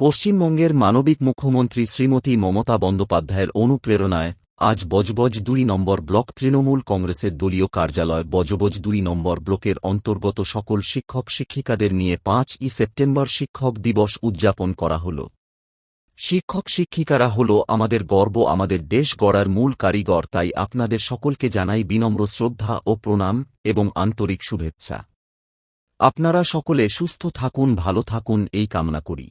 পশ্চিমবঙ্গের মানবিক মুখ্যমন্ত্রী শ্রীমতী মমতা বন্দ্যোপাধ্যায়ের অনুপ্রেরণায় আজ বজবজ দুই নম্বর ব্লক তৃণমূল কংগ্রেসের দলীয় কার্যালয় বজবজ দুই নম্বর ব্লকের অন্তর্গত সকল শিক্ষক শিক্ষিকাদের নিয়ে পাঁচ ই সেপ্টেম্বর শিক্ষক দিবস উদযাপন করা হল। শিক্ষক শিক্ষিকারা হল, আমাদের গর্ব, আমাদের দেশ গড়ার মূল কারিগর, তাই আপনাদের সকলকে জানাই বিনম্র শ্রদ্ধা ও প্রণাম এবং আন্তরিক শুভেচ্ছা। আপনারা সকলে সুস্থ থাকুন, ভালো থাকুন, এই কামনা করি।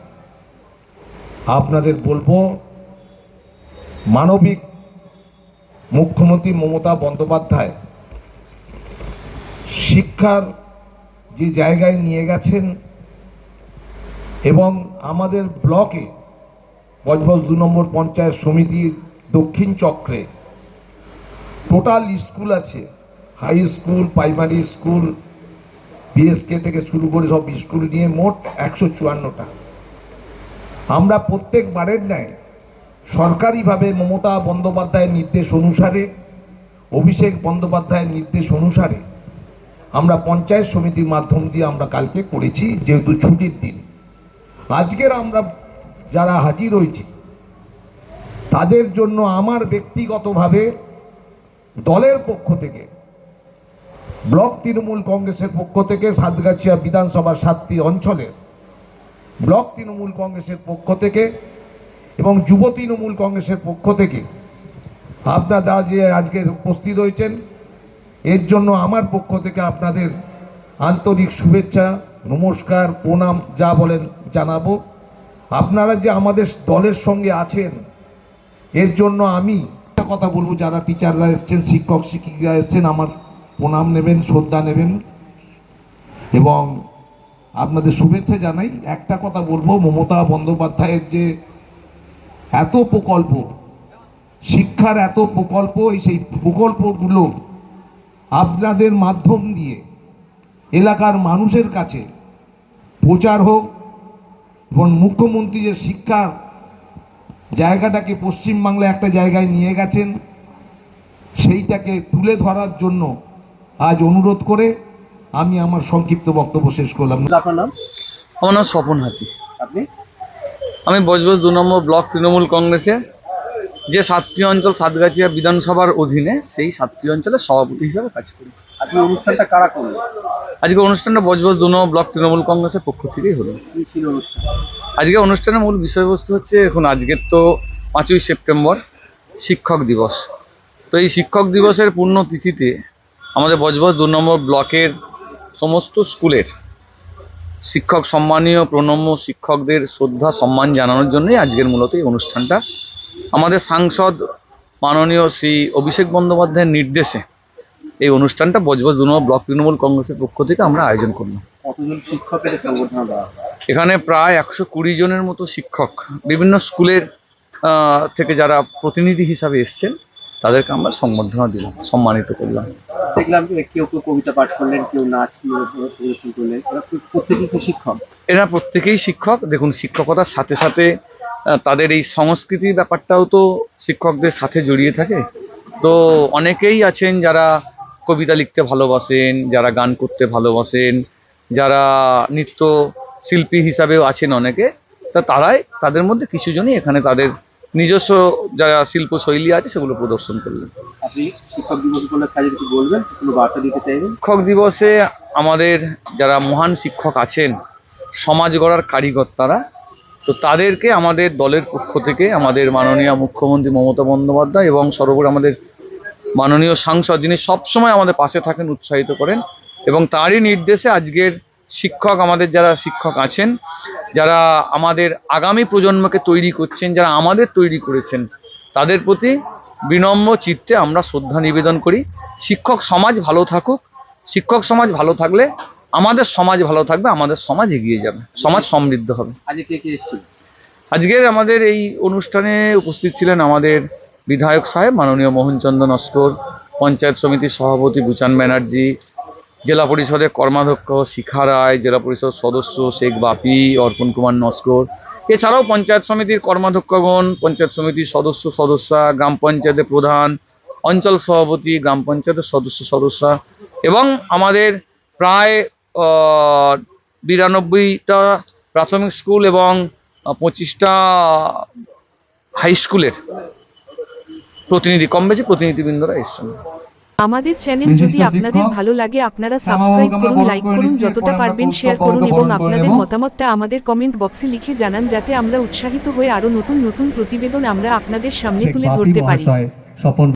আপনাদের বলব, মানবিক মুখ্যমন্ত্রী মমতা বন্দ্যোপাধ্যায় শিক্ষার যে জায়গায় নিয়ে গেছেন এবং আমাদের ব্লকে বজবজ দু নম্বর পঞ্চায়েত সমিতির দক্ষিণ চক্রে টোটাল স্কুল আছে, high school, primary school BSK থেকে শুরু করে সব স্কুল নিয়ে মোট একশো চুয়ান্নটা। আমরা প্রত্যেকবারের ন্যায় সরকারিভাবে মমতা বন্দ্যোপাধ্যায়ের নির্দেশ অনুসারে, অভিষেক বন্দ্যোপাধ্যায়ের নির্দেশ অনুসারে আমরা পঞ্চায়েত সমিতির মাধ্যম দিয়ে আমরা কালকে করেছি, যেহেতু ছুটির দিন। আজকের আমরা যারা হাজির হয়েছি, তাদের জন্য আমার ব্যক্তিগতভাবে দলের পক্ষ থেকে, ব্লক তৃণমূল কংগ্রেসের পক্ষ থেকে সাতগাছিয়া বিধানসভার সাতটি অঞ্চলের ব্লক তৃণমূল কংগ্রেসের পক্ষ থেকে এবং যুব তৃণমূল কংগ্রেসের পক্ষ থেকে আপনারা যে আজকে উপস্থিত হয়েছেন, এর জন্য আমার পক্ষ থেকে আপনাদের আন্তরিক শুভেচ্ছা, নমস্কার, প্রণাম যা বলেন জানাব। আপনারা যে আমাদের দলের সঙ্গে আছেন, এর জন্য আমি একটা কথা বলব। যারা টিচাররা এসছেন, শিক্ষক শিক্ষিকা এসছেন, আমার প্রণাম নেবেন, শ্রদ্ধা নেবেন এবং আপনাদের শুভেচ্ছা জানাই। একটা কথা বলব, মমতা বন্দ্যোপাধ্যায়ের যে এত প্রকল্প, শিক্ষার এত প্রকল্প সেই প্রকল্পগুলো আপনাদের মাধ্যম দিয়ে এলাকার মানুষের কাছে প্রচার হোক এবং মুখ্যমন্ত্রী যে শিক্ষার জায়গাটাকে পশ্চিমবাংলায় একটা জায়গায় নিয়ে গেছেন, সেইটাকে তুলে ধরার জন্য আজ অনুরোধ করে আমি আমার সংক্ষিপ্ত বক্তব্য শেষ করলাম। আপনার নাম? আমার নাম স্বপন হাতি। আপনি? আমি বজবজ দু নম্বর ব্লক তৃণমূল কংগ্রেসের যে সাতটি অঞ্চল সাতগাছিয়া বিধানসভার অধীনে সেই সাতটি অঞ্চলের সভাপতি হিসাবে কাজ করি। আপনি অনুষ্ঠানটা কারা করলেন? আজকে অনুষ্ঠানটা বজবজ দু নম্বর ব্লক তৃণমূল কংগ্রেসের পক্ষ থেকেই হলো। ছিল অনুষ্ঠান? আজকে অনুষ্ঠানের মূল বিষয়বস্তু হচ্ছে এখন আজকের তো পাঁচই সেপ্টেম্বর শিক্ষক দিবস। তো এই শিক্ষক দিবসের পূর্ণ তিথিতে আমাদের বজবজ দু নম্বর ব্লকের সমস্ত স্কুলের শিক্ষক সম্মানীয় প্রণম্য শিক্ষকদের শ্রদ্ধা সম্মান জানানোর জন্যই আজকের মূলত এই অনুষ্ঠানটা আমাদের সাংসদ মাননীয় শ্রী অভিষেক বন্দ্যোপাধ্যায়ের নির্দেশে এই অনুষ্ঠানটা বজবজ ব্লক তৃণমূল কংগ্রেসের পক্ষ থেকে আমরা আয়োজন করলাম? এখানে প্রায় একশো কুড়ি জনের মতো শিক্ষক বিভিন্ন স্কুলের আহ, থেকে যারা প্রতিনিধি হিসাবে এসছেন তাদেরকে আমরা সম্বর্ধনা দিলাম সম্মানিত করলাম। দেখলাম যে কেউ কেউ কবিতা পাঠ করলেন কেউ নাচ প্রদর্শন করলেন। প্রত্যেকেই তো শিক্ষক। এরা প্রত্যেকেই শিক্ষক। দেখুন শিক্ষকতার সাথে সাথে তাদের এই সংস্কৃতির ব্যাপারটাও তো শিক্ষকদের সাথে জড়িয়ে থাকে। তো অনেকেই আছেন যারা কবিতা লিখতে ভালোবাসেন যারা গান করতে ভালোবাসেন যারা নৃত্য শিল্পী হিসাবেও আছেন অনেকে। তা তারাই তাদের মধ্যে কিছু জনই এখানে তাদের নিজস্ব যারা শিল্পশৈলী আছে সেগুলো প্রদর্শন করলেন। আপনি শিক্ষক দিবস উপলক্ষে কিছু বলবেন? কোনো বার্তা দিতে চাইবেন? শিক্ষক দিবসে আমাদের যারা মহান শিক্ষক আছেন সমাজ গড়ার কারিগর তারা তো তাদেরকে আমাদের দলের পক্ষ থেকে আমাদের মাননীয় মুখ্যমন্ত্রী মমতা বন্দ্যোপাধ্যায় এবং সর্বোপরি আমাদের মাননীয় সাংসদ যিনি সবসময় আমাদের পাশে থাকেন উৎসাহিত করেন এবং তারই নির্দেশে আজকের শিক্ষক আমাদের যারা শিক্ষক আছেন যারা আমাদের আগামী প্রজন্মকে তৈরি করছেন যারা আমাদের তৈরি করেছেন তাদের প্রতি বিনম্র চিত্তে আমরা শ্রদ্ধা নিবেদন করি। শিক্ষক সমাজ ভালো থাকুক। শিক্ষক সমাজ ভালো থাকলে আমাদের সমাজ ভালো থাকবে আমাদের সমাজ এগিয়ে যাবে সমাজ সমৃদ্ধ হবে। আজকে কে কে এসেছিল? আজকের আমাদের এই অনুষ্ঠানে উপস্থিত ছিলেন আমাদের বিধায়ক সাহেব মাননীয় মোহনচন্দ্র নস্কর পঞ্চায়েত সমিতির সভাপতি বুচান ব্যানার্জি জেলা পরিষদের কর্মাধ্যক্ষ শিখা রায়, জেলা পরিষদ সদস্য শেখ বাপি, অর্পণ কুমার নস্কর। এছাড়াও পঞ্চায়েত সমিতির কর্মাধ্যক্ষগণ, পঞ্চায়েত সমিতির সদস্য সদস্যা, গ্রাম পঞ্চায়েতের প্রধান, অঞ্চল সভাপতি, গ্রাম পঞ্চায়েতের সদস্য সদস্যা এবং আমাদের প্রায় বিরানব্বইটা প্রাথমিক স্কুল এবং পঁচিশটা হাই স্কুলের প্রতিনিধি কম বেশি প্রতিনিধিবৃন্দরা এসছেন। আমাদের চ্যানেল যদি আপনাদের ভালো লাগে আপনারা সাবস্ক্রাইব করুন লাইক করুন যতটা পারবেন শেয়ার করুন এবং আপনাদের মতামতটা আমাদের কমেন্ট বক্সে লিখে জানান যাতে আমরা উৎসাহিত হয়ে আরও নতুন নতুন প্রতিবেদন আমরা আপনাদের সামনে তুলে ধরতে পারি। স্বপন